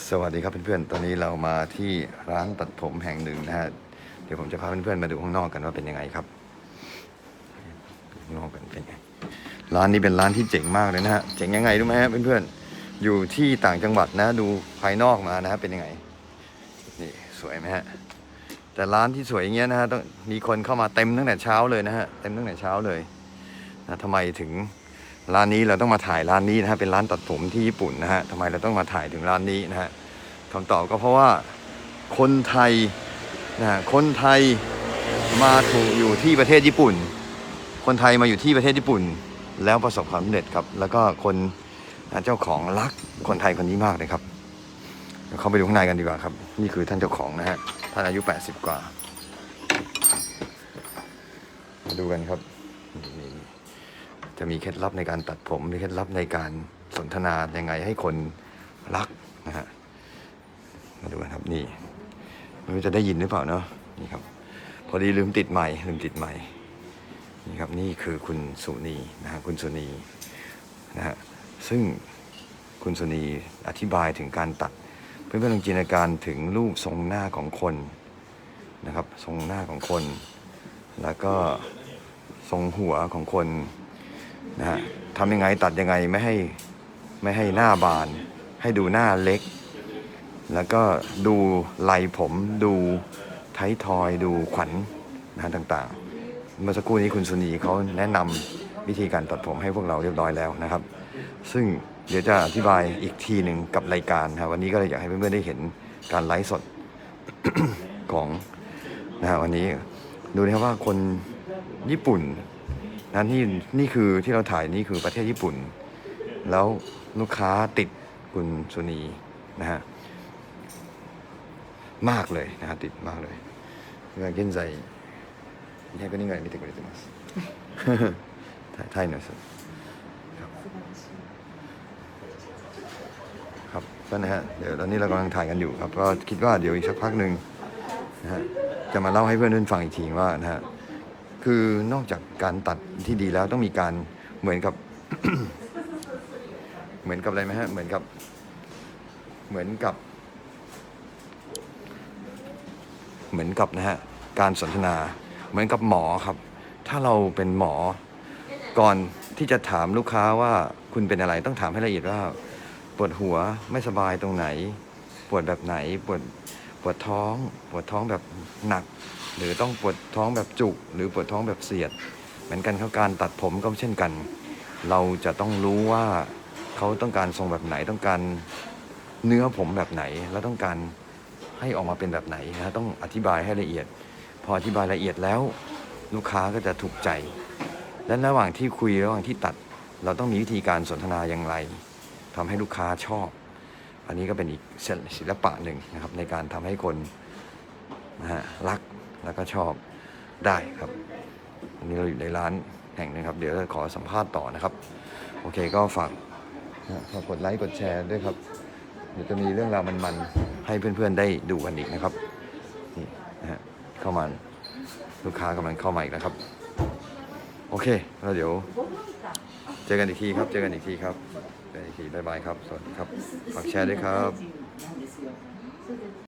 สวัสดีครับเพื่อนๆ ตอนนี้เรามาที่ร้านตัดผมแห่งหนึ่งนะฮะ เดี๋ยวผมจะพาเพื่อนๆมาดูข้างนอกกันว่าเป็นยังไงครับข้างนอกกันเป็นไง ร้านนี้เป็นร้านที่เจ๋งมากเลยนะฮะ เจ๋งยังไงรู้ไหมฮะเพื่อนๆ อยู่ที่ต่างจังหวัดนะ ดูภายนอกมานะฮะเป็นยังไง นี่สวยไหมฮะ แต่ร้านที่สวยอย่างเงี้ยนะฮะต้องมีคนเข้ามาเต็มตั้งแต่เช้าเลยนะฮะ เต็มตั้งแต่เช้าเลยนะทำไมถึง ร้านนี้เราต้องมาถ่ายร้านนี้นะฮะเป็นร้านตัดผมที่ญี่ปุ่นนะฮะทำไมเราต้องมาถ่ายถึงร้านนี้นะฮะคำตอบก็เพราะว่าคนไทยนะฮะคนไทยมาถูกอยู่ที่ประเทศญี่ปุ่น คนไทยมาอยู่ที่ประเทศญี่ปุ่น แล้วประสบความสำเร็จครับ แล้วก็คนนะเจ้าของรักคนไทยคนนี้มากเลยครับเดี๋ยวเข้าไปดูข้างในกันดีกว่าครับ นี่คือท่านเจ้าของนะฮะท่านอายุ 80 กว่า มาดูกันครับ จะมีเคล็ดลับในการตัดผมมีเคล็ดลับในการสนทนายังไงให้คนรักนะฮะมาดูกันครับนี่ไม่รู้จะได้ยินหรือเปล่าเนาะนี่ครับ พอดีลืมติดใหม่ลืมติดใหม่นี่ครับนี่คือคุณสุนีนะฮะคุณสุนีนะฮะซึ่งคุณสุนีอธิบายถึงการตัด เพื่อนๆลองจินตนาการถึงรูปทรงหน้าของคนนะครับ ทรงหน้าของคน แล้วก็ทรงหัวของคน นะฮะทำยังไงตัดยังไงไม่ให้ไม่ให้หน้าบาน ให้ดูหน้าเล็ก แล้วก็ดูไหลผมดูไททอยดูขวัญนะะต่างๆ เมื่อสักครู่นี้คุณสุนีเขาแนะนำวิธีการตัดผมให้พวกเราเรียบร้อยแล้วนะครับ ซึ่งเดี๋ยวจะอธิบายอีกทีหนึ่งกับรายการนะวันนี้ก็เลยอยากให้เพื่อนๆได้เห็นการไลฟ์สดของนะฮะวันนี้ดูนะครับว่าคนญี่ปุ่น นะนี่นี่คือที่เราถ่ายนี่คือประเทศญี่ปุ่น แล้วลูกค้าติดคุณสุนีนะฮะมากเลยนะฮะติดมากเลย今現在200人ぐらい見てくれてますタイタイの人ครับก็นะฮะเดี๋ยวตอนนี้เรากำลังถ่ายกันอยู่ครับ ก็คิดว่าเดี๋ยวอีกสักพักหนึ่งนะฮะจะมาเล่าให้เพื่อนๆฟังอีกทีว่านะฮะ คือนอกจากการตัดที่ดีแล้วต้องมีการเหมือนกับ เหมือนกับอะไรไหมฮะ เหมือนกับ เหมือนกับ เหมือนกับนะฮะการสนทนา เหมือนกับหมอครับ ถ้าเราเป็นหมอ ก่อนที่จะถามลูกค้าว่าคุณเป็นอะไรต้องถามให้ละเอียดว่าปวดหัวไม่สบายตรงไหน ปวดแบบไหน ปวดปวดท้อง ปวดท้องแบบหนัก หรือต้องปวดท้องแบบจุก หรือปวดท้องแบบเสียด เหมือนกันครับการตัดผมก็เช่นกัน เราจะต้องรู้ว่าเขาต้องการทรงแบบไหนต้องการเนื้อผมแบบไหน แล้วต้องการให้ออกมาเป็นแบบไหนนะต้องอธิบายให้ละเอียด พออธิบายละเอียดแล้ว ลูกค้าก็จะถูกใจ และระหว่างที่คุยระหว่างที่ตัด เราต้องมีวิธีการสนทนาอย่างไรทำให้ลูกค้าชอบ อันนี้ก็เป็นอีกศิลปะหนึ่งนะครับในการทำให้คนนะฮะรัก แล้วก็ชอบได้ครับอันนี้เราอยู่ในร้านแห่งหนึงครับ เดี๋ยวขอสัมภาษณ์ต่อนะครับ โอเคก็ฝากนะฝากกดไลค์กดแชร์ด้วยครับ เดี๋ยวจะมีเรื่องราวมันๆ ให้เพื่อนๆได้ดูกันอีกนะครับนี่นะฮะเข้ามาลูกค้ากำลังเข้ามาอีกแล้วครับ โอเคแล้วเดี๋ยว เจอกันอีกทีครับ เจอกันอีกทีครับเจอกันอีกทีบ๊ายบายครับ สวัสดีครับ ฝากแชร์ด้วยครับ